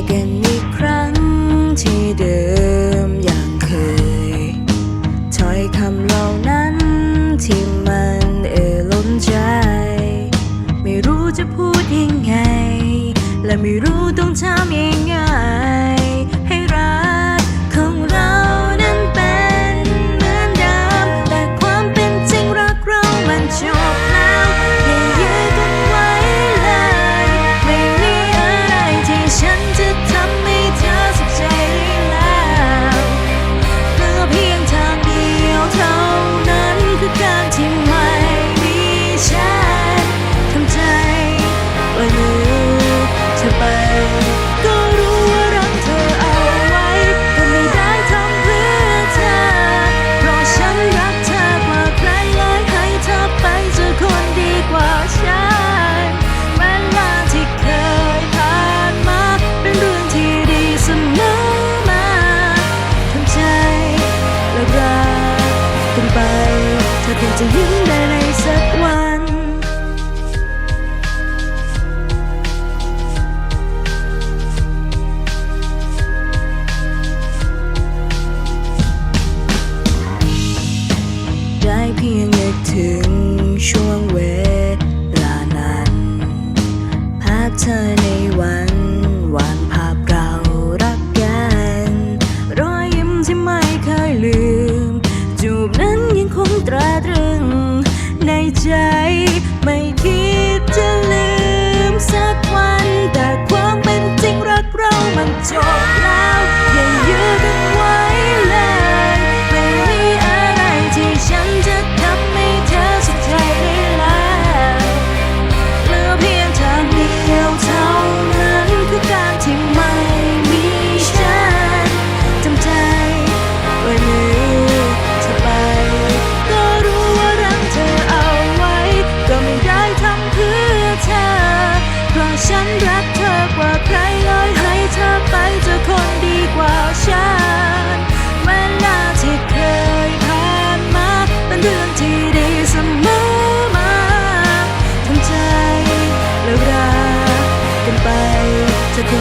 อกันอีกครั้งที่เดิมอย่างเคยถอยคำเหล่านั้นที่มันเอ่อล้นใจ ไม่รู้จะพูดยังไง และไม่รู้ต้องทำยังไง กันไป ถ้าเธอยงจะยิ้มได้ในสักวัน ได้เพียงนึกถึงช่วงเวลานั้น ภาพเธอในวัน ใจ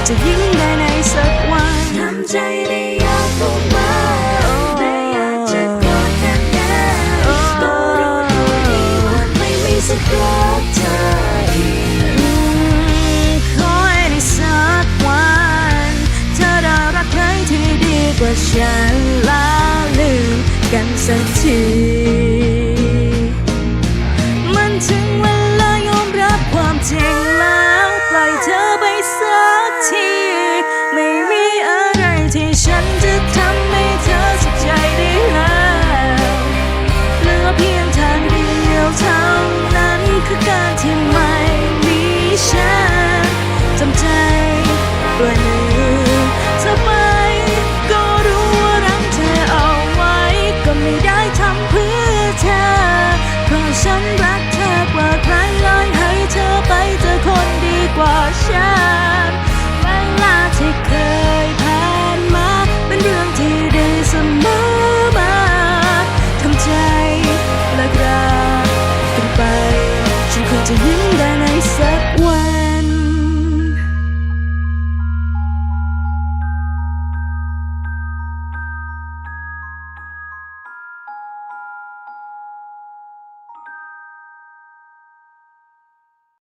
จะยิ้มได้ในสักวันทำใจไม่ยากพูดมาไม่อยากจะกดกันได้ไม่มีสักรักเธออีขอให้ในสักวันเธอได้รักใครที่ดีกว่าฉันล้ะลืมกันสักทีมันถึงเวลา to him than I said.